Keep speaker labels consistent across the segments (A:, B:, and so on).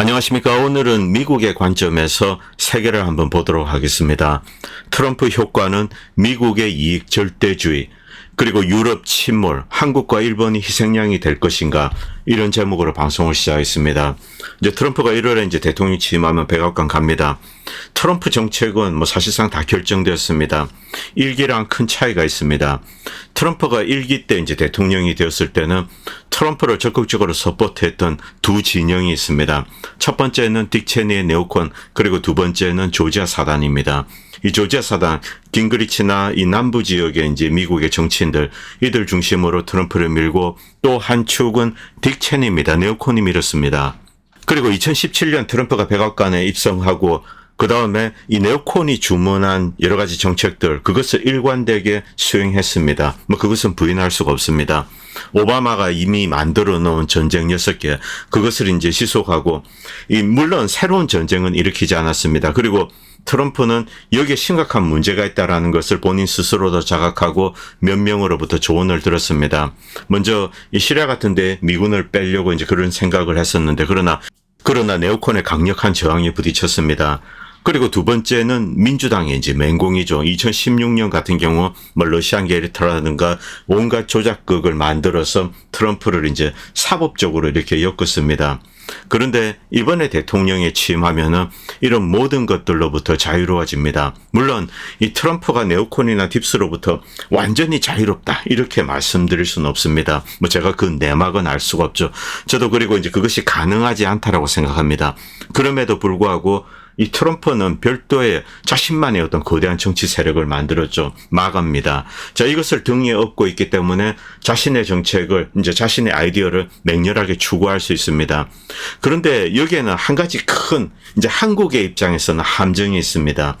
A: 안녕하십니까. 오늘은 미국의 관점에서 세계를 한번 보도록 하겠습니다. 트럼프 효과는 미국의 이익 절대주의, 그리고 유럽 침몰, 한국과 일본이 희생양이 될 것인가, 이런 제목으로 방송을 시작했습니다. 이제 트럼프가 1월에 이제 대통령 취임하면 백악관 갑니다. 트럼프 정책은 뭐 사실상 다 결정되었습니다. 일기랑 큰 차이가 있습니다. 트럼프가 일기 때 이제 대통령이 되었을 때는 트럼프를 적극적으로 서포트했던 두 진영이 있습니다. 첫 번째는 딕 체니의 네오콘, 그리고 두 번째는 조지아 사단입니다. 이 조지아 사단, 깅그리치나 이 남부 지역의 이제 미국의 정치인들, 이들 중심으로 트럼프를 밀고 또 한 축은 딕 체니입니다. 네오콘이 밀었습니다. 그리고 2017년 트럼프가 백악관에 입성하고 그 다음에 이 네오콘이 주문한 여러 가지 정책들 그것을 일관되게 수행했습니다. 뭐 그것은 부인할 수가 없습니다. 오바마가 이미 만들어 놓은 전쟁 6개 그것을 이제 지속하고 이 물론 새로운 전쟁은 일으키지 않았습니다. 그리고 트럼프는 여기에 심각한 문제가 있다라는 것을 본인 스스로도 자각하고 몇 명으로부터 조언을 들었습니다. 먼저 이 시리아 같은데 미군을 빼려고 이제 그런 생각을 했었는데 그러나 그러나 네오콘의 강력한 저항에 부딪혔습니다. 그리고 두 번째는 민주당의 이제 맹공이죠. 2016년 같은 경우 뭐 러시안 게리터라든가 온갖 조작극을 만들어서 트럼프를 이제 사법적으로 이렇게 엮었습니다. 그런데 이번에 대통령에 취임하면은 이런 모든 것들로부터 자유로워집니다. 물론 이 트럼프가 네오콘이나 딥스로부터 완전히 자유롭다 이렇게 말씀드릴 수는 없습니다. 뭐 제가 그 내막은 알 수가 없죠. 저도 그리고 이제 그것이 가능하지 않다라고 생각합니다. 그럼에도 불구하고 이 트럼프는 별도의 자신만의 어떤 거대한 정치 세력을 만들었죠. 마갑니다. 자, 이것을 등에 업고 있기 때문에 자신의 정책을, 이제 자신의 아이디어를 맹렬하게 추구할 수 있습니다. 그런데 여기에는 한 가지 큰, 이제 한국의 입장에서는 함정이 있습니다.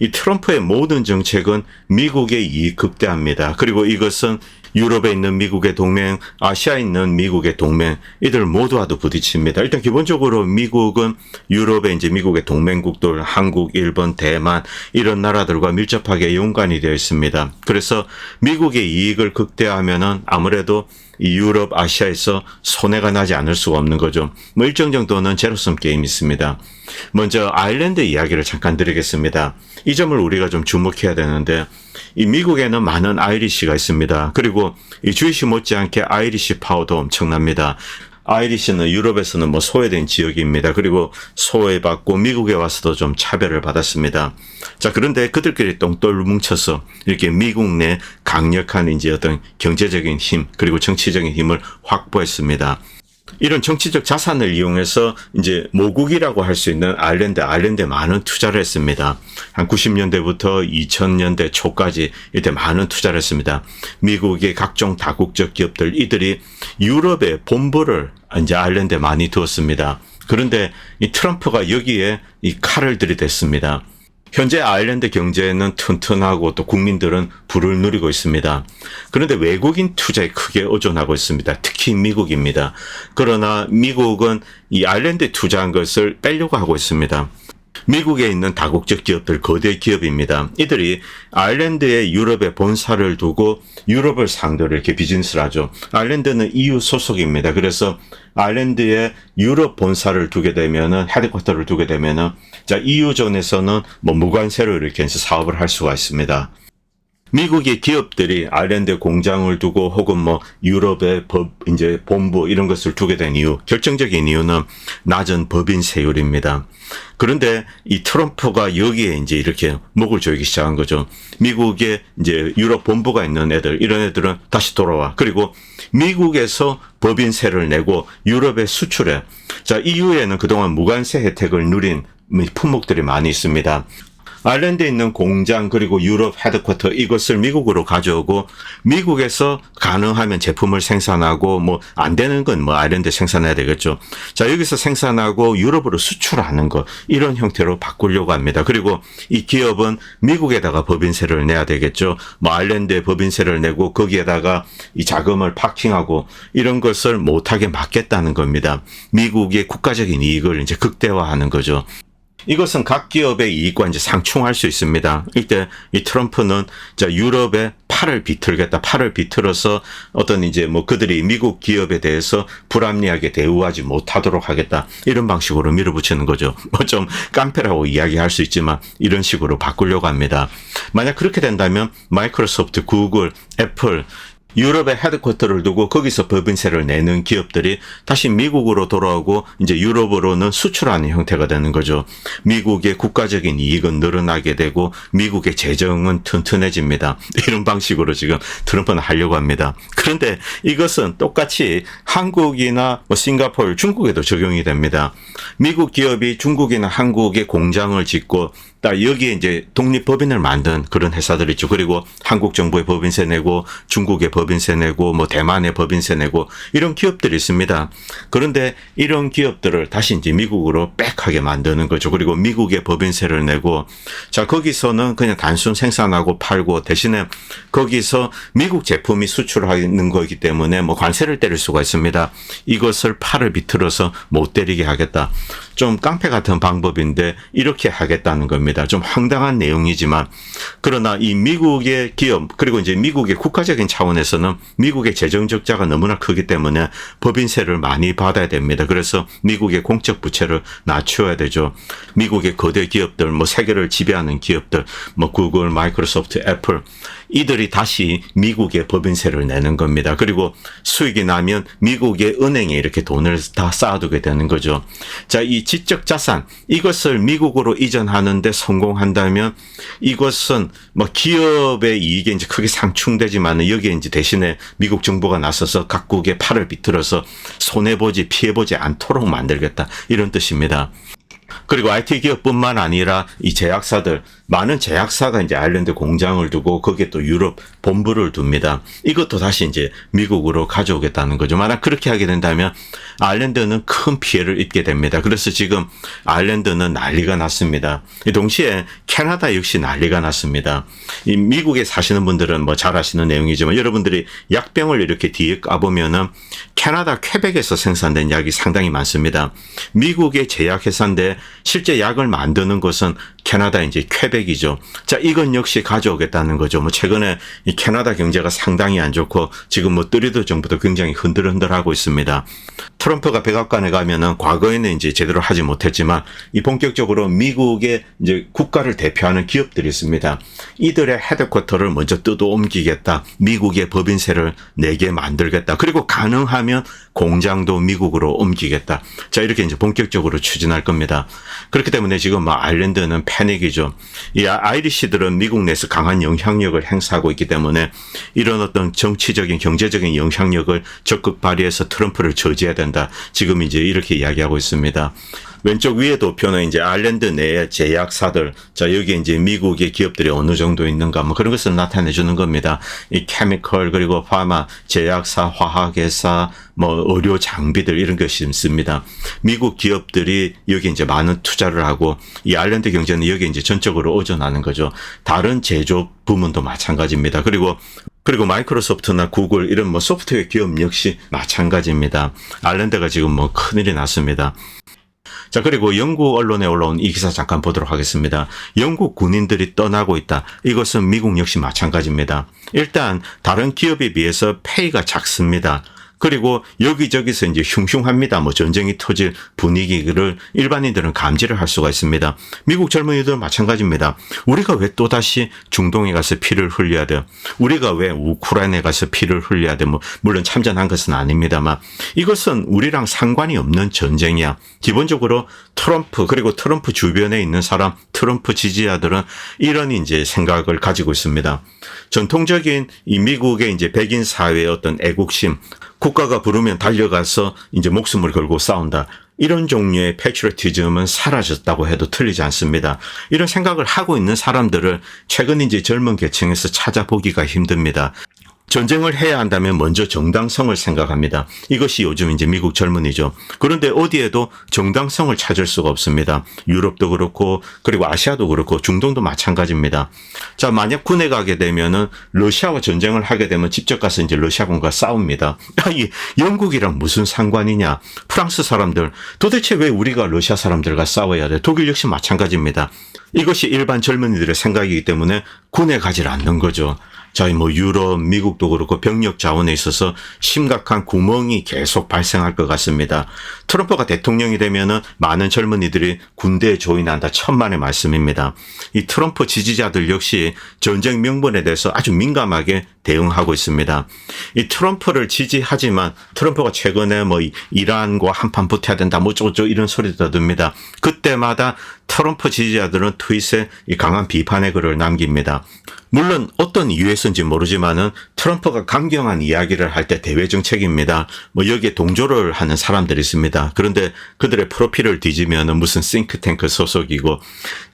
A: 이 트럼프의 모든 정책은 미국의 이익 극대화입니다. 그리고 이것은 유럽에 있는 미국의 동맹, 아시아에 있는 미국의 동맹, 이들 모두와도 부딪힙니다. 일단 기본적으로 미국은 유럽에 이제 미국의 동맹국들, 한국, 일본, 대만, 이런 나라들과 밀접하게 연관이 되어 있습니다. 그래서 미국의 이익을 극대화하면은 아무래도 이 유럽, 아시아에서 손해가 나지 않을 수가 없는 거죠. 뭐 일정 정도는 제로섬 게임이 있습니다. 먼저 아일랜드 이야기를 잠깐 드리겠습니다. 이 점을 우리가 좀 주목해야 되는데 이 미국에는 많은 아이리시가 있습니다. 그리고 이 주이시 못지않게 아이리시 파워도 엄청납니다. 아이리시는 유럽에서는 뭐 소외된 지역입니다. 그리고 소외받고 미국에 와서도 좀 차별을 받았습니다. 자, 그런데 그들끼리 똥돌 뭉쳐서 이렇게 미국 내 강력한 이제 어떤 경제적인 힘, 그리고 정치적인 힘을 확보했습니다. 이런 정치적 자산을 이용해서 이제 모국이라고 할 수 있는 아일랜드, 아일랜드에 많은 투자를 했습니다. 한 90년대부터 2000년대 초까지 이때 많은 투자를 했습니다. 미국의 각종 다국적 기업들 이들이 유럽에 본부를 이제 아일랜드에 많이 두었습니다. 그런데 이 트럼프가 여기에 이 칼을 들이댔습니다. 현재 아일랜드 경제는 튼튼하고 또 국민들은 불을 누리고 있습니다. 그런데 외국인 투자에 크게 의존하고 있습니다. 특히 미국입니다. 그러나 미국은 이 아일랜드에 투자한 것을 빼려고 하고 있습니다. 미국에 있는 다국적 기업들 거대 기업입니다. 이들이 아일랜드에 유럽에 본사를 두고 유럽을 상대로 이렇게 비즈니스를 하죠. 아일랜드는 EU 소속입니다. 그래서 아일랜드에 유럽 본사를 두게 되면은 헤드쿼터를 두게 되면은 자 EU 존에서는 뭐 무관세로 이렇게 해서 사업을 할 수가 있습니다. 미국의 기업들이 아일랜드 공장을 두고 혹은 뭐 유럽의 법 이제 본부 이런 것을 두게 된 이유 결정적인 이유는 낮은 법인 세율입니다. 그런데 이 트럼프가 여기에 이제 이렇게 목을 조이기 시작한 거죠. 미국의 이제 유럽 본부가 있는 애들 이런 애들은 다시 돌아와 그리고 미국에서 법인세를 내고 유럽에 수출해. 자 EU에는 그동안 무관세 혜택을 누린 품목들이 많이 있습니다. 아일랜드에 있는 공장 그리고 유럽 헤드쿼터 이것을 미국으로 가져오고 미국에서 가능하면 제품을 생산하고 뭐 안 되는 건 뭐 아일랜드 생산해야 되겠죠. 자 여기서 생산하고 유럽으로 수출하는 것 이런 형태로 바꾸려고 합니다. 그리고 이 기업은 미국에다가 법인세를 내야 되겠죠. 뭐 아일랜드에 법인세를 내고 거기에다가 이 자금을 파킹하고 이런 것을 못하게 막겠다는 겁니다. 미국의 국가적인 이익을 이제 극대화하는 거죠. 이것은 각 기업의 이익과 이제 상충할 수 있습니다. 이때 이 트럼프는 자 유럽에 팔을 비틀겠다. 팔을 비틀어서 어떤 이제 뭐 그들이 미국 기업에 대해서 불합리하게 대우하지 못하도록 하겠다. 이런 방식으로 밀어붙이는 거죠. 뭐 좀 깡패라고 이야기할 수 있지만 이런 식으로 바꾸려고 합니다. 만약 그렇게 된다면 마이크로소프트, 구글, 애플 유럽에 헤드쿼터를 두고 거기서 법인세를 내는 기업들이 다시 미국으로 돌아오고 이제 유럽으로는 수출하는 형태가 되는 거죠. 미국의 국가적인 이익은 늘어나게 되고 미국의 재정은 튼튼해집니다. 이런 방식으로 지금 트럼프는 하려고 합니다. 그런데 이것은 똑같이 한국이나 뭐 싱가포르, 중국에도 적용이 됩니다. 미국 기업이 중국이나 한국에 공장을 짓고 딱 여기에 이제 독립법인을 만든 그런 회사들 있죠. 그리고 한국 정부의 법인세 내고 중국의 법인세 내고 뭐 대만의 법인세 내고 이런 기업들이 있습니다. 그런데 이런 기업들을 다시 이제 미국으로 빽하게 만드는 거죠. 그리고 미국의 법인세를 내고 자 거기서는 그냥 단순 생산하고 팔고 대신에 거기서 미국 제품이 수출하는 거기 때문에 뭐 관세를 때릴 수가 있습니다. 이것을 팔을 비틀어서 못 때리게 하겠다. 좀 깡패 같은 방법인데 이렇게 하겠다는 겁니다. 좀 황당한 내용이지만 그러나 이 미국의 기업 그리고 이제 미국의 국가적인 차원에서는 미국의 재정 적자가 너무나 크기 때문에 법인세를 많이 받아야 됩니다. 그래서 미국의 공적 부채를 낮춰야 되죠. 미국의 거대 기업들 뭐 세계를 지배하는 기업들 뭐 구글, 마이크로소프트, 애플 이들이 다시 미국의 법인세를 내는 겁니다. 그리고 수익이 나면 미국의 은행에 이렇게 돈을 다 쌓아두게 되는 거죠. 자, 이 지적 자산 이것을 미국으로 이전하는데 성공한다면 이것은 뭐 기업의 이익에 이제 크게 상충되지만 여기에 이제 대신에 미국 정부가 나서서 각국의 팔을 비틀어서 손해 보지 피해 보지 않도록 만들겠다 이런 뜻입니다. 그리고 IT 기업뿐만 아니라 이 제약사들 많은 제약사가 이제 아일랜드 공장을 두고 거기에 또 유럽 본부를 둡니다. 이것도 다시 이제 미국으로 가져오겠다는 거죠. 만약 그렇게 하게 된다면 아일랜드는 큰 피해를 입게 됩니다. 그래서 지금 아일랜드는 난리가 났습니다. 동시에 캐나다 역시 난리가 났습니다. 이 미국에 사시는 분들은 뭐 잘 아시는 내용이지만 여러분들이 약병을 이렇게 뒤에 까보면은 캐나다 퀘벡에서 생산된 약이 상당히 많습니다. 미국의 제약회사인데 실제 약을 만드는 것은 캐나다 이제 퀘벡이죠. 자, 이건 역시 가져오겠다는 거죠. 뭐 최근에 이 캐나다 경제가 상당히 안 좋고 지금 뭐 트리도 정부도 굉장히 흔들흔들하고 있습니다. 트럼프가 백악관에 가면은 과거에는 이제 제대로 하지 못했지만 이 본격적으로 미국의 이제 국가를 대표하는 기업들이 있습니다. 이들의 헤드쿼터를 먼저 뜯어 옮기겠다. 미국의 법인세를 내게 만들겠다. 그리고 가능하면 공장도 미국으로 옮기겠다. 자, 이렇게 이제 본격적으로 추진할 겁니다. 그렇기 때문에 지금 뭐 아일랜드는 패닉이죠. 이 아이리시들은 미국 내에서 강한 영향력을 행사하고 있기 때문에 이런 어떤 정치적인 경제적인 영향력을 적극 발휘해서 트럼프를 저지해야 된다. 지금 이제 이렇게 이야기하고 있습니다. 왼쪽 위에 도표는 이제 아일랜드 내의 제약사들, 자, 여기 이제 미국의 기업들이 어느 정도 있는가, 뭐 그런 것을 나타내 주는 겁니다. 이 케미컬, 그리고 파마, 제약사, 화학회사, 뭐 의료 장비들 이런 것이 있습니다. 미국 기업들이 여기 이제 많은 투자를 하고 이 아일랜드 경제는 여기 이제 전적으로 의존하는 거죠. 다른 제조 부문도 마찬가지입니다. 그리고 그리고 마이크로소프트나 구글 이런 뭐 소프트웨어 기업 역시 마찬가지입니다. 아일랜드가 지금 뭐 큰일이 났습니다. 자, 그리고 영국 언론에 올라온 이 기사 잠깐 보도록 하겠습니다. 영국 군인들이 떠나고 있다. 이것은 미국 역시 마찬가지입니다. 일단 다른 기업에 비해서 페이가 작습니다. 그리고 여기저기서 이제 흉흉합니다. 뭐 전쟁이 터질 분위기를 일반인들은 감지를 할 수가 있습니다. 미국 젊은이들 마찬가지입니다. 우리가 왜 또다시 중동에 가서 피를 흘려야 돼요? 우리가 왜 우크라이나에 가서 피를 흘려야 돼요? 뭐 물론 참전한 것은 아닙니다만 이것은 우리랑 상관이 없는 전쟁이야. 기본적으로 트럼프 그리고 트럼프 주변에 있는 사람 트럼프 지지자들은 이런 이제 생각을 가지고 있습니다. 전통적인 이 미국의 이제 백인 사회의 어떤 애국심 국가가 부르면 달려가서 이제 목숨을 걸고 싸운다. 이런 종류의 패트리티즘은 사라졌다고 해도 틀리지 않습니다. 이런 생각을 하고 있는 사람들을 최근 이제 젊은 계층에서 찾아보기가 힘듭니다. 전쟁을 해야 한다면 먼저 정당성을 생각합니다. 이것이 요즘 이제 미국 젊은이죠. 그런데 어디에도 정당성을 찾을 수가 없습니다. 유럽도 그렇고 그리고 아시아도 그렇고 중동도 마찬가지입니다. 자, 만약 군에 가게 되면은 러시아와 전쟁을 하게 되면 직접 가서 이제 러시아군과 싸웁니다. 야, 이 영국이랑 무슨 상관이냐? 프랑스 사람들 도대체 왜 우리가 러시아 사람들과 싸워야 돼? 독일 역시 마찬가지입니다. 이것이 일반 젊은이들의 생각이기 때문에 군에 가질 않는 거죠. 자, 뭐 유럽, 미국도 그렇고 병력 자원에 있어서 심각한 구멍이 계속 발생할 것 같습니다. 트럼프가 대통령이 되면은 많은 젊은이들이 군대에 조인한다 천만의 말씀입니다. 이 트럼프 지지자들 역시 전쟁 명분에 대해서 아주 민감하게 대응하고 있습니다. 이 트럼프를 지지하지만 트럼프가 최근에 뭐 이란과 한판 붙어야 된다 뭐 어쩌고저쩌고 이런 소리 듣습니다. 그때마다 트럼프 지지자들은 트윗에 이 강한 비판의 글을 남깁니다. 물론 어떤 이유에서인지 모르지만은 트럼프가 강경한 이야기를 할 때 대외 정책입니다. 뭐 여기에 동조를 하는 사람들이 있습니다. 그런데 그들의 프로필을 뒤지면은 무슨 싱크탱크 소속이고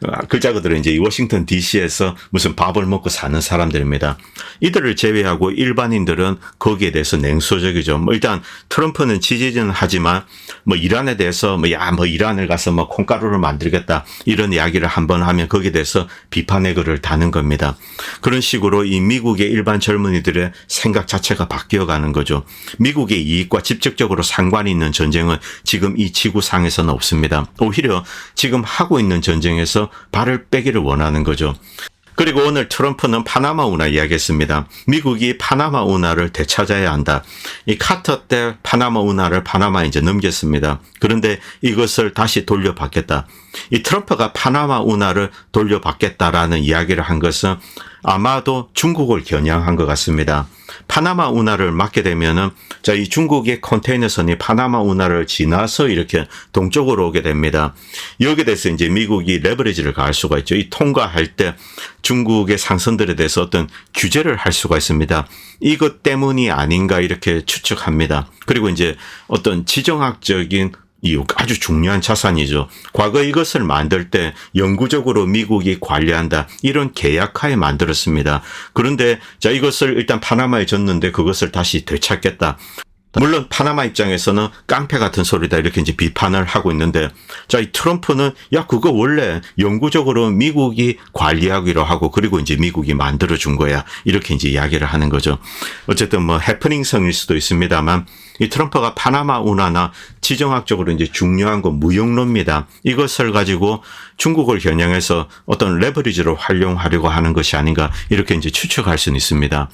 A: 아, 글자 그들은 이제 이 워싱턴 DC에서 무슨 밥을 먹고 사는 사람들입니다. 이들을 제외하고 일반인들은 거기에 대해서 냉소적이죠. 뭐 일단 트럼프는 지지는 하지만 뭐 이란에 대해서 뭐 야 뭐 이란을 가서 뭐 콩가루를 만들겠다 이런 이야기를 한번 하면 거기에 대해서 비판의 글을 다는 겁니다. 그런 식으로 이 미국의 일반 젊은이들의 생각 자체가 바뀌어 가는 거죠. 미국의 이익과 직접적으로 상관이 있는 전쟁은 지금 이 지구상에서는 없습니다. 오히려 지금 하고 있는 전쟁에서 발을 빼기를 원하는 거죠. 그리고 오늘 트럼프는 파나마 운하 이야기했습니다. 미국이 파나마 운하를 되찾아야 한다. 이 카터 때 파나마 운하를 파나마에 이제 넘겼습니다. 그런데 이것을 다시 돌려받겠다. 이 트럼프가 파나마 운하를 돌려받겠다라는 이야기를 한 것은 아마도 중국을 겨냥한 것 같습니다. 파나마 운하를 막게 되면은 자, 이 중국의 컨테이너선이 파나마 운하를 지나서 이렇게 동쪽으로 오게 됩니다. 여기에 대해서 이제 미국이 레버리지를 가할 수가 있죠. 이 통과할 때 중국의 상선들에 대해서 어떤 규제를 할 수가 있습니다. 이것 때문이 아닌가 이렇게 추측합니다. 그리고 이제 어떤 지정학적인 이 아주 중요한 자산이죠. 과거 이것을 만들 때 영구적으로 미국이 관리한다. 이런 계약하에 만들었습니다. 그런데 자 이것을 일단 파나마에 줬는데 그것을 다시 되찾겠다. 물론 파나마 입장에서는 깡패 같은 소리다 이렇게 이제 비판을 하고 있는데 자 이 트럼프는 야 그거 원래 영구적으로 미국이 관리하기로 하고 그리고 이제 미국이 만들어 준 거야 이렇게 이제 이야기를 하는 거죠. 어쨌든 뭐 해프닝성일 수도 있습니다만 이 트럼프가 파나마 운하나 지정학적으로 이제 중요한 건 무용론입니다. 이것을 가지고 중국을 겨냥해서 어떤 레버리지로 활용하려고 하는 것이 아닌가 이렇게 이제 추측할 수는 있습니다.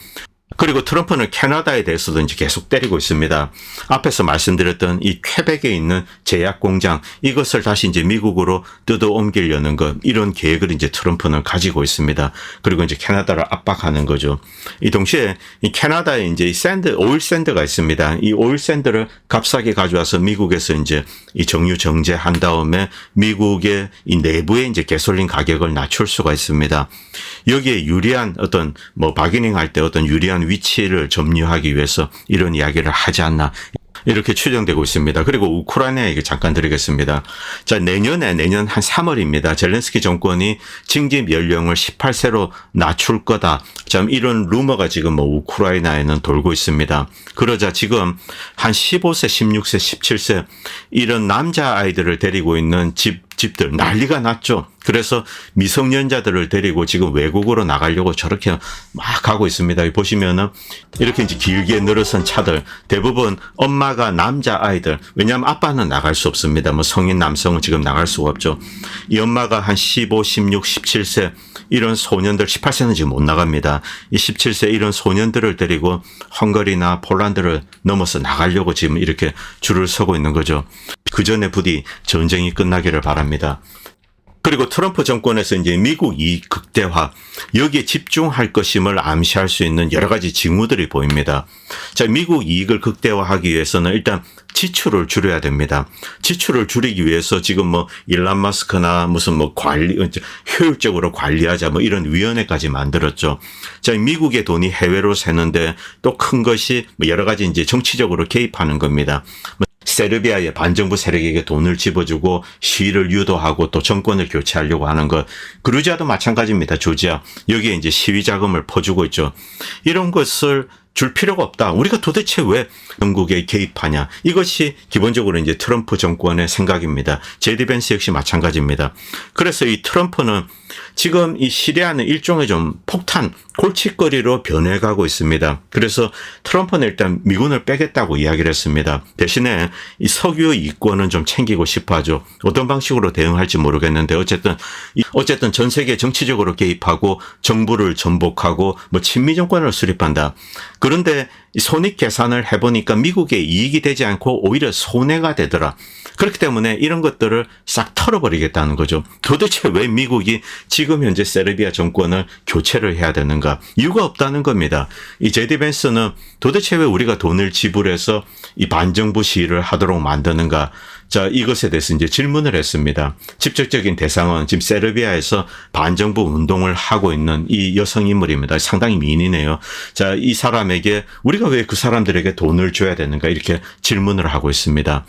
A: 그리고 트럼프는 캐나다에 대해서도 이제 계속 때리고 있습니다. 앞에서 말씀드렸던 이 쾌백에 있는 제약 공장 이것을 다시 이제 미국으로 뜯어 옮기려는 것 이런 계획을 이제 트럼프는 가지고 있습니다. 그리고 이제 캐나다를 압박하는 거죠. 이 동시에 이 캐나다에 이제 이 샌드 오일 샌드가 있습니다. 이 오일 샌드를 값싸게 가져와서 미국에서 이제 이 정유 정제한 다음에 미국의 이 내부에 이제 개솔린 가격을 낮출 수가 있습니다. 여기에 유리한 어떤 뭐 바기닝 할 때 어떤 유리 한 위치를 점유하기 위해서 이런 이야기를 하지 않나 이렇게 추정되고 있습니다. 그리고 우크라이나 얘기 잠깐 드리겠습니다. 자, 내년에 내년 한 3월입니다. 젤렌스키 정권이 징집 연령을 18세로 낮출 거다. 참 이런 루머가 지금 뭐 우크라이나에는 돌고 있습니다. 그러자 지금 한 15세, 16세, 17세 이런 남자 아이들을 데리고 있는 집 집들 난리가 났죠. 그래서 미성년자들을 데리고 지금 외국으로 나가려고 저렇게 막 가고 있습니다. 보시면은 이렇게 이제 길게 늘어선 차들 대부분 엄마가 남자 아이들 왜냐하면 아빠는 나갈 수 없습니다. 뭐 성인 남성은 지금 나갈 수가 없죠. 이 엄마가 한 15, 16, 17세 이런 소년들 18세는 지금 못 나갑니다. 이 17세 이런 소년들을 데리고 헝가리나 폴란드를 넘어서 나가려고 지금 이렇게 줄을 서고 있는 거죠. 그 전에 부디 전쟁이 끝나기를 바랍니다. 그리고 트럼프 정권에서 이제 미국 이익 극대화 여기에 집중할 것임을 암시할 수 있는 여러 가지 징후들이 보입니다. 자, 미국 이익을 극대화하기 위해서는 일단 지출을 줄여야 됩니다. 지출을 줄이기 위해서 지금 뭐 일란 마스크나 무슨 뭐 관리 효율적으로 관리하자 뭐 이런 위원회까지 만들었죠. 자, 미국의 돈이 해외로 새는데 또 큰 것이 뭐 여러 가지 이제 정치적으로 개입하는 겁니다. 세르비아의 반정부 세력에게 돈을 집어주고 시위를 유도하고 또 정권을 교체하려고 하는 것. 그루지아도 마찬가지입니다. 조지아. 여기에 이제 시위 자금을 퍼주고 있죠. 이런 것을 줄 필요가 없다. 우리가 도대체 왜 영국에 개입하냐. 이것이 기본적으로 이제 트럼프 정권의 생각입니다. 제디 벤스 역시 마찬가지입니다. 그래서 이 트럼프는 지금 이 시리아는 일종의 좀 폭탄, 골칫거리로 변해가고 있습니다. 그래서 트럼프는 일단 미군을 빼겠다고 이야기를 했습니다. 대신에 이 석유 이권은 좀 챙기고 싶어 하죠. 어떤 방식으로 대응할지 모르겠는데 어쨌든 이- 어쨌든 전 세계 정치적으로 개입하고 정부를 전복하고 뭐 친미 정권을 수립한다. 그 런데 이 손익 계산을 해보니까 미국에 이익이 되지 않고 오히려 손해가 되더라. 그렇기 때문에 이런 것들을 싹 털어버리겠다는 거죠. 도대체 왜 미국이 지금 현재 세르비아 정권을 교체를 해야 되는가? 이유가 없다는 겁니다. 이 제디 벤스는 도대체 왜 우리가 돈을 지불해서 이 반정부 시위를 하도록 만드는가? 자, 이것에 대해서 이제 질문을 했습니다. 직접적인 대상은 지금 세르비아에서 반정부 운동을 하고 있는 이 여성 인물입니다. 상당히 미인이네요. 자, 이 사람에게 우리가 왜 그 사람들에게 돈을 줘야 되는가? 이렇게 질문을 하고 있습니다.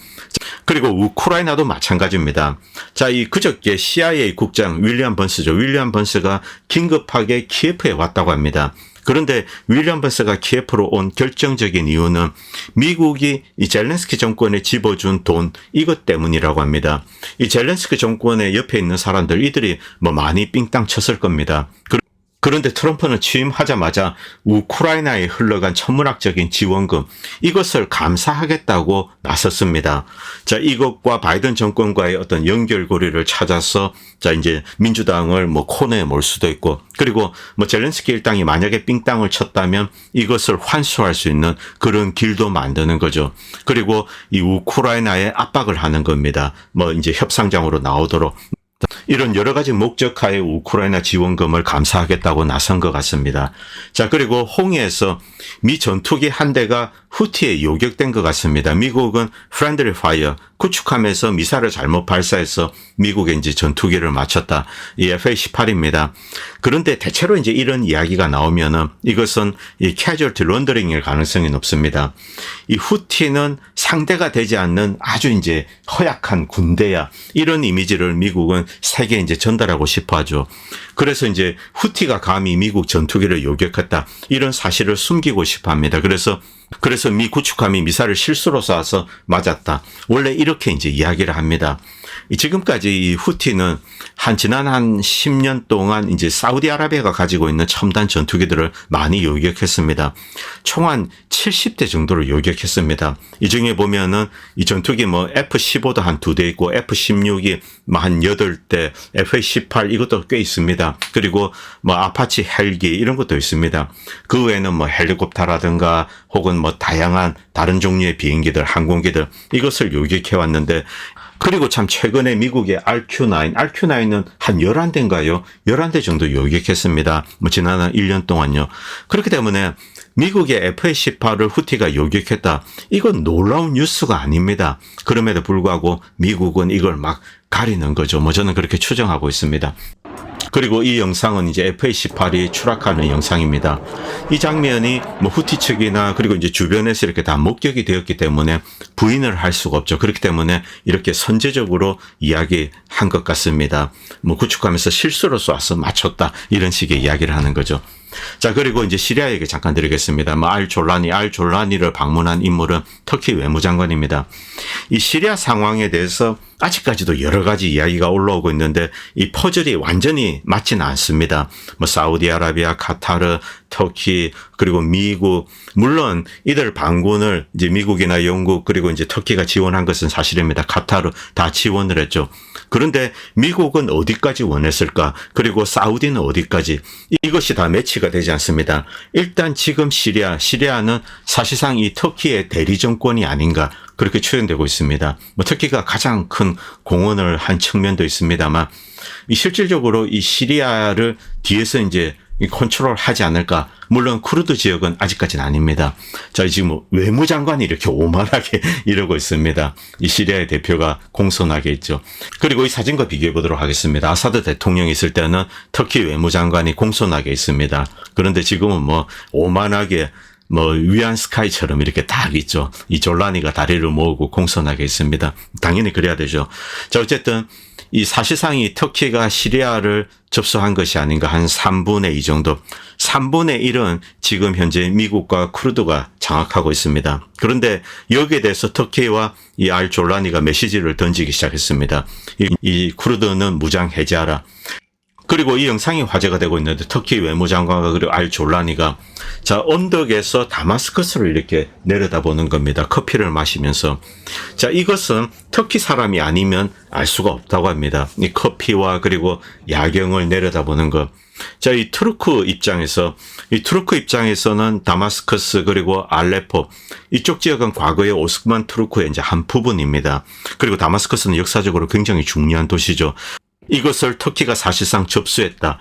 A: 그리고 우크라이나도 마찬가지입니다. 자, 이 그저께 CIA 국장 윌리엄 번스죠. 윌리엄 번스가 긴급하게 키예프에 왔다고 합니다. 그런데 윌리엄 번스가 키예프로 온 결정적인 이유는 미국이 이 젤렌스키 정권에 집어준 돈 이것 때문이라고 합니다. 이 젤렌스키 정권의 옆에 있는 사람들 이들이 뭐 많이 삥땅 쳤을 겁니다. 그- 그런데 트럼프는 취임하자마자 우크라이나에 흘러간 천문학적인 지원금 이것을 감사하겠다고 나섰습니다. 자, 이것과 바이든 정권과의 어떤 연결고리를 찾아서 자, 이제 민주당을 뭐 코너에 몰 수도 있고 그리고 뭐 젤렌스키 일당이 만약에 삥땅을 쳤다면 이것을 환수할 수 있는 그런 길도 만드는 거죠. 그리고 이 우크라이나에 압박을 하는 겁니다. 뭐 이제 협상장으로 나오도록 이런 여러 가지 목적하에 우크라이나 지원금을 감사하겠다고 나선 것 같습니다. 자, 그리고 홍해에서 미 전투기 한 대가 후티에 요격된 것 같습니다. 미국은 프렌드리 파이어 구축함에서 미사를 잘못 발사해서 미국에 이제 전투기를 맞췄다. 이 FA-18입니다. 그런데 대체로 이제 이런 이야기가 나오면은 이것은 이 캐주얼티 런더링일 가능성이 높습니다. 이 후티는 상대가 되지 않는 아주 이제 허약한 군대야. 이런 이미지를 미국은 세계에 이제 전달하고 싶어 하죠. 그래서 이제 후티가 감히 미국 전투기를 요격했다. 이런 사실을 숨기고 싶어 합니다. 그래서 그래서 미 구축함이 미사를 실수로 쏴서 맞았다. 원래 이렇게 이제 이야기를 합니다. 이 지금까지 이 후티는 한 지난 한 10년 동안 이제 사우디아라비아가 가지고 있는 첨단 전투기들을 많이 요격했습니다. 총 한 70대 정도를 요격했습니다. 이 중에 보면은 이 전투기 뭐 F-15도 한 두 대 있고 F-16이 한 8대, F-18 이것도 꽤 있습니다. 그리고 뭐 아파치 헬기 이런 것도 있습니다. 그 외에는 뭐 헬리콥터라든가 혹은 뭐 다양한 다른 종류의 비행기들, 항공기들 이것을 요격해 왔는데 그리고 참 최근에 미국의 RQ9, RQ9은 한 11대인가요? 11대 정도 요격했습니다. 뭐 지난 한 1년 동안요. 그렇기 때문에 미국의 F-18을 후티가 요격했다. 이건 놀라운 뉴스가 아닙니다. 그럼에도 불구하고 미국은 이걸 막 가리는 거죠. 뭐 저는 그렇게 추정하고 있습니다. 그리고 이 영상은 이제 FA18이 추락하는 영상입니다. 이 장면이 뭐 후티 측이나 그리고 이제 주변에서 이렇게 다 목격이 되었기 때문에 부인을 할 수가 없죠. 그렇기 때문에 이렇게 선제적으로 이야기한 것 같습니다. 뭐 구축하면서 실수로 쏴서 맞췄다 이런 식의 이야기를 하는 거죠. 자 그리고 이제 시리아 얘기 잠깐 드리겠습니다. 뭐알 졸라니 알 졸라니를 방문한 인물은 터키 외무장관입니다. 이 시리아 상황에 대해서 아직까지도 여러 가지 이야기가 올라오고 있는데 이 퍼즐이 완전히 맞지는 않습니다. 뭐 사우디아라비아, 카타르, 터키 그리고 미국 물론 이들 반군을 이제 미국이나 영국 그리고 이제 터키가 지원한 것은 사실입니다. 카타르 다 지원을 했죠. 그런데 미국은 어디까지 원했을까? 그리고 사우디는 어디까지? 이것이 다 매치가 되지 않습니다. 일단 지금 시리아, 시리아는 사실상 이 터키의 대리 정권이 아닌가 그렇게 추정되고 있습니다. 뭐 터키가 가장 큰 공헌을 한 측면도 있습니다만 이 실질적으로 이 시리아를 뒤에서 이제 이 컨트롤 하지 않을까. 물론 쿠르드 지역은 아직까지는 아닙니다. 자, 지금 뭐 외무장관이 이렇게 오만하게 이러고 있습니다. 이 시리아의 대표가 공손하게 있죠. 그리고 이 사진과 비교해 보도록 하겠습니다. 아사드 대통령이 있을 때는 터키 외무장관이 공손하게 있습니다. 그런데 지금은 뭐 오만하게 뭐 위안 스카이처럼 이렇게 딱 있죠. 이 졸라니가 다리를 모으고 공손하게 있습니다. 당연히 그래야 되죠. 자 어쨌든 이 사실상 이 터키가 시리아를 접수한 것이 아닌가 한 3분의 2 정도. 3분의 1은 지금 현재 미국과 쿠르드가 장악하고 있습니다. 그런데 여기에 대해서 터키와 이 알 졸라니가 메시지를 던지기 시작했습니다. 이, 이 쿠르드는 무장 해제하라. 그리고 이 영상이 화제가 되고 있는데 터키 외무장관과 그리고 알 졸라니가 자 언덕에서 다마스커스를 이렇게 내려다보는 겁니다. 커피를 마시면서 자 이것은 터키 사람이 아니면 알 수가 없다고 합니다. 이 커피와 그리고 야경을 내려다보는 것. 자, 이 투르크 입장에서, 이 투르크 입장에서는 다마스커스 그리고 알레포, 이쪽 지역은 과거의 오스만 투르크의 이제 한 부분입니다. 그리고 다마스커스는 역사적으로 굉장히 중요한 도시죠. 이것을 터키가 사실상 접수했다.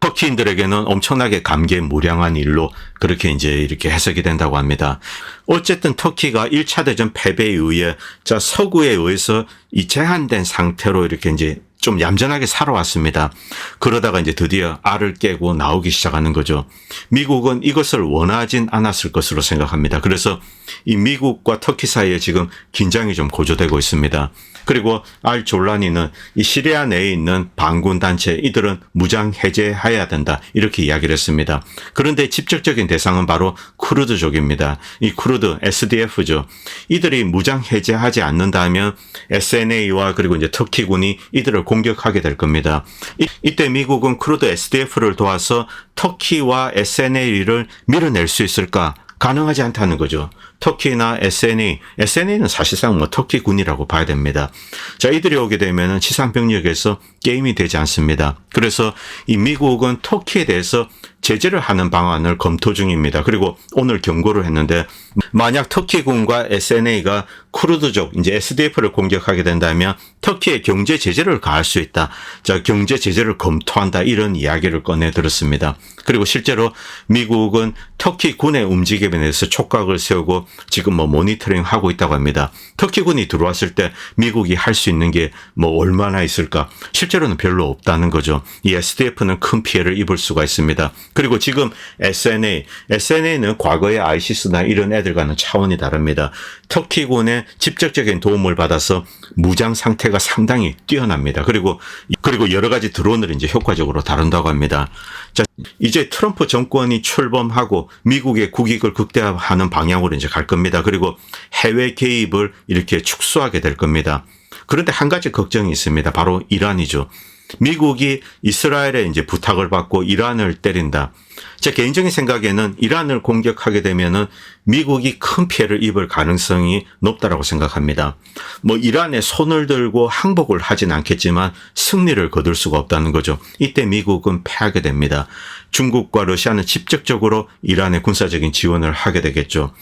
A: 터키인들에게는 엄청나게 감개무량한 일로 그렇게 이제 이렇게 해석이 된다고 합니다. 어쨌든 터키가 1차 대전 패배 이후에 자 서구에 의해서 이 제한된 상태로 이렇게 이제 좀 얌전하게 살아왔습니다. 그러다가 이제 드디어 알을 깨고 나오기 시작하는 거죠. 미국은 이것을 원하진 않았을 것으로 생각합니다. 그래서 이 미국과 터키 사이에 지금 긴장이 좀 고조되고 있습니다. 그리고 알 졸라니는 이 시리아 내에 있는 반군 단체 이들은 무장 해제해야 된다 이렇게 이야기를 했습니다. 그런데 직접적인 대상은 바로 쿠르드족입니다. 이 쿠르드 SDF죠. 이들이 무장 해제하지 않는다면 SNA와 그리고 이제 터키군이 이들을 공 격하게 될 겁니다. 이, 이때 미국은 쿠르드 SDF를 도와서 터키와 SNA를 밀어낼 수 있을까? 가능하지 않다는 거죠. 터키나 SNA, SNA는 사실상 뭐 터키군이라고 봐야 됩니다. 자, 이들이 오게 되면은 지상 병력에서 게임이 되지 않습니다. 그래서 이 미국은 터키에 대해서 제재를 하는 방안을 검토 중입니다. 그리고 오늘 경고를 했는데 만약 터키군과 SNA가 쿠르드족 이제 SDF를 공격하게 된다면 터키에 경제 제재를 가할 수 있다. 자, 경제 제재를 검토한다 이런 이야기를 꺼내 들었습니다. 그리고 실제로 미국은 터키 군의 움직임에 대해서 촉각을 세우고 지금 뭐 모니터링 하고 있다고 합니다. 터키군이 들어왔을 때 미국이 할 수 있는 게 뭐 얼마나 있을까? 실제로는 별로 없다는 거죠. 이 SDF는 큰 피해를 입을 수가 있습니다. 그리고 지금 SNA, SNA는 과거의 아이시스나 이런 애들과는 차원이 다릅니다. 터키군의 직접적인 도움을 받아서 무장 상태가 상당히 뛰어납니다. 그리고 그리고 여러 가지 드론을 이제 효과적으로 다룬다고 합니다. 자, 이제 트럼프 정권이 출범하고 미국의 국익을 극대화하는 방향으로 이제 갈 겁니다. 그리고 해외 개입을 이렇게 축소하게 될 겁니다. 그런데 한 가지 걱정이 있습니다. 바로 이란이죠. 미국이 이스라엘에 이제 부탁을 받고 이란을 때린다. 제 개인적인 생각에는 이란을 공격하게 되면은 미국이 큰 피해를 입을 가능성이 높다라고 생각합니다. 뭐 이란에 손을 들고 항복을 하진 않겠지만 승리를 거둘 수가 없다는 거죠. 이때 미국은 패하게 됩니다. 중국과 러시아는 직접적으로 이란의 군사적인 지원을 하게 되겠죠.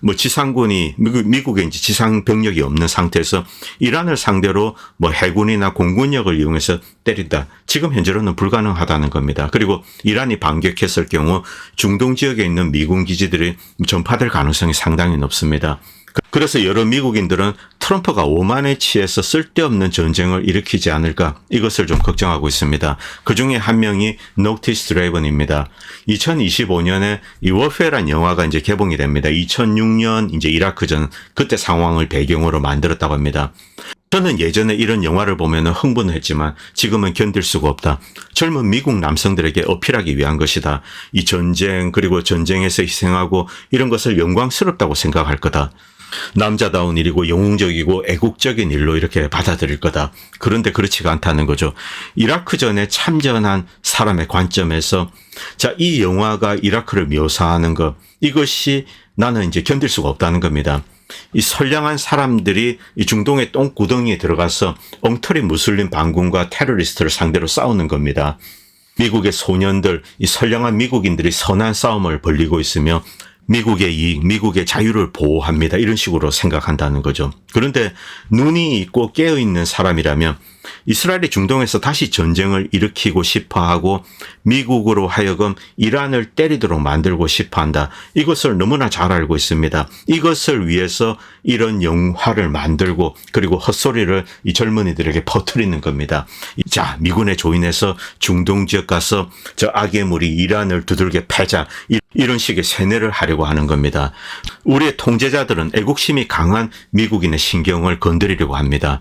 A: 뭐 지상군이 미국, 미국에 이제 지상 병력이 없는 상태에서 이란을 상대로 뭐 해군이나 공군력을 이용해서 때린다. 지금 현재로는 불가능하다는 겁니다. 그리고 이란이 반격했을 경우 중동 지역에 있는 미군 기지들이 전파될 가능성이 상당히 높습니다. 그래서 여러 미국인들은 트럼프가 오만에 취해서 쓸데없는 전쟁을 일으키지 않을까 이것을 좀 걱정하고 있습니다. 그 중에 한 명이 노티스 드레이븐입니다. 2025년에 이 워페란 영화가 이제 개봉이 됩니다. 2006년 이제 이라크전 그때 상황을 배경으로 만들었다고 합니다. 저는 예전에 이런 영화를 보면 흥분을 했지만 지금은 견딜 수가 없다. 젊은 미국 남성들에게 어필하기 위한 것이다. 이 전쟁 그리고 전쟁에서 희생하고 이런 것을 영광스럽다고 생각할 거다. 남자다운 일이고 영웅적이고 애국적인 일로 이렇게 받아들일 거다. 그런데 그렇지가 않다는 거죠. 이라크 전에 참전한 사람의 관점에서 자, 이 영화가 이라크를 묘사하는 것 이것이 나는 이제 견딜 수가 없다는 겁니다. 이 선량한 사람들이 이 중동의 똥구덩이에 들어가서 엉터리 무슬림 반군과 테러리스트를 상대로 싸우는 겁니다. 미국의 소년들, 이 선량한 미국인들이 선한 싸움을 벌리고 있으며 미국의 이익, 미국의 자유를 보호합니다. 이런 식으로 생각한다는 거죠. 그런데 눈이 있고 깨어있는 사람이라면 이스라엘이 중동에서 다시 전쟁을 일으키고 싶어 하고 미국으로 하여금 이란을 때리도록 만들고 싶어 한다. 이것을 너무나 잘 알고 있습니다. 이것을 위해서 이런 영화를 만들고 그리고 헛소리를 이 젊은이들에게 퍼뜨리는 겁니다. 자, 미군에 조인해서 중동 지역 가서 저 악의 무리 이란을 두들겨 패자. 이런 식의 세뇌를 하려고 하는 겁니다. 우리의 통제자들은 애국심이 강한 미국인의 신경을 건드리려고 합니다.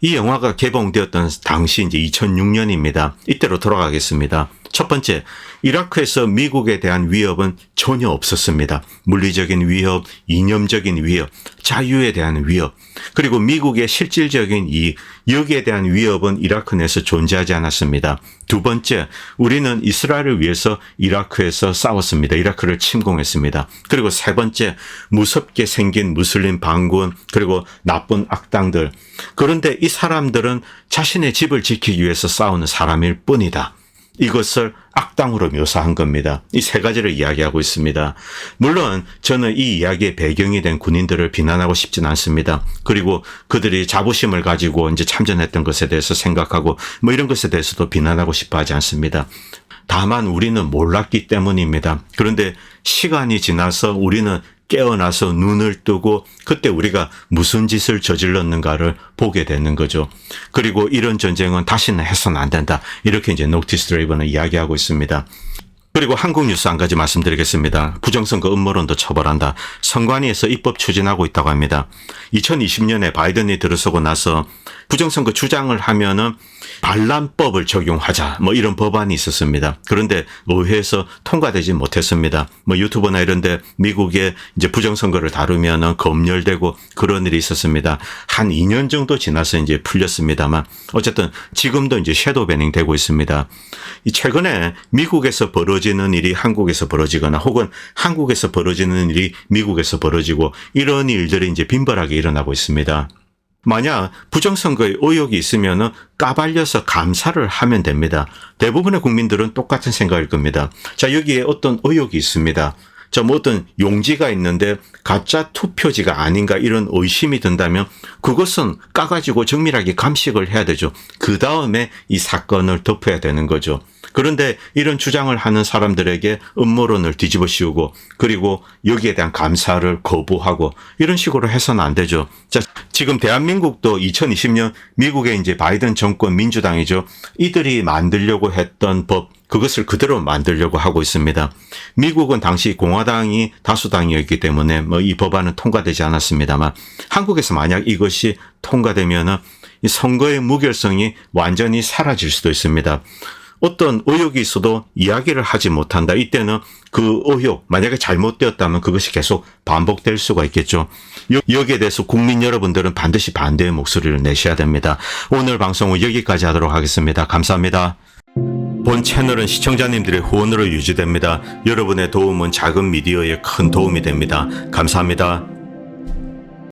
A: 이 영화가 개봉되었 던 당시 이제 2006년입니다. 이때로 돌아가겠습니다. 첫 번째, 이라크에서 미국에 대한 위협은 전혀 없었습니다. 물리적인 위협, 이념적인 위협, 자유에 대한 위협, 그리고 미국의 실질적인 이익, 여기에 대한 위협은 이라크 내에서 존재하지 않았습니다. 두 번째, 우리는 이스라엘을 위해서 이라크에서 싸웠습니다. 이라크를 침공했습니다. 그리고 세 번째, 무섭게 생긴 무슬림 반군, 그리고 나쁜 악당들. 그런데 이 사람들은 자신의 집을 지키기 위해서 싸우는 사람일 뿐이다. 이것을 악당으로 묘사한 겁니다. 이 세 가지를 이야기하고 있습니다. 물론 저는 이 이야기의 배경이 된 군인들을 비난하고 싶진 않습니다. 그리고 그들이 자부심을 가지고 이제 참전했던 것에 대해서 생각하고 뭐 이런 것에 대해서도 비난하고 싶어 하지 않습니다. 다만 우리는 몰랐기 때문입니다. 그런데 시간이 지나서 우리는 깨어나서 눈을 뜨고 그때 우리가 무슨 짓을 저질렀는가를 보게 되는 거죠. 그리고 이런 전쟁은 다시는 해서는 안 된다. 이렇게 이제 노티스 드레이버는 이야기하고 있습니다. 그리고 한국 뉴스 한 가지 말씀드리겠습니다. 부정선거 음모론도 처벌한다. 선관위에서 입법 추진하고 있다고 합니다. 2020년에 바이든이 들어서고 나서 부정선거 주장을 하면은 반란법을 적용하자 뭐 이런 법안이 있었습니다. 그런데 의회에서 통과되지 못했습니다. 뭐 유튜브나 이런데 미국의 이제 부정선거를 다루면은 검열되고 그런 일이 있었습니다. 한 2년 정도 지나서 이제 풀렸습니다만 어쨌든 지금도 이제 섀도우 배닝 되고 있습니다. 이 최근에 미국에서 벌어 지는 일이 한국에서 벌어지거나 혹은 한국에서 벌어지는 일이 미국에서 벌어지고 이런 일들이 이제 빈번하게 일어나고 있습니다. 만약 부정선거에 의혹이 있으면은 까발려서 감사를 하면 됩니다. 대부분의 국민들은 똑같은 생각일 겁니다. 자, 여기에 어떤 의혹이 있습니다. 자, 뭐 어떤 용지가 있는데 가짜 투표지가 아닌가 이런 의심이 든다면 그것은 까가지고 정밀하게 감식을 해야 되죠. 그 다음에 이 사건을 덮어야 되는 거죠. 그런데 이런 주장을 하는 사람들에게 음모론을 뒤집어 씌우고 그리고 여기에 대한 감사를 거부하고 이런 식으로 해서는 안 되죠. 자, 지금 대한민국도 2020년 미국의 이제 바이든 정권 민주당이죠. 이들이 만들려고 했던 법 그것을 그대로 만들려고 하고 있습니다. 미국은 당시 공화당이 다수당이었기 때문에 뭐 이 법안은 통과되지 않았습니다만 한국에서 만약 이것이 통과되면은 이 선거의 무결성이 완전히 사라질 수도 있습니다. 어떤 의혹이 있어도 이야기를 하지 못한다. 이때는 그 의혹, 만약에 잘못되었다면 그것이 계속 반복될 수가 있겠죠. 여- 여기에 대해서 국민 여러분들은 반드시 반대의 목소리를 내셔야 됩니다. 오늘 방송은 여기까지 하도록 하겠습니다. 감사합니다. 본 채널은 시청자님들의 후원으로 유지됩니다. 여러분의 도움은 작은 미디어에 큰 도움이 됩니다. 감사합니다.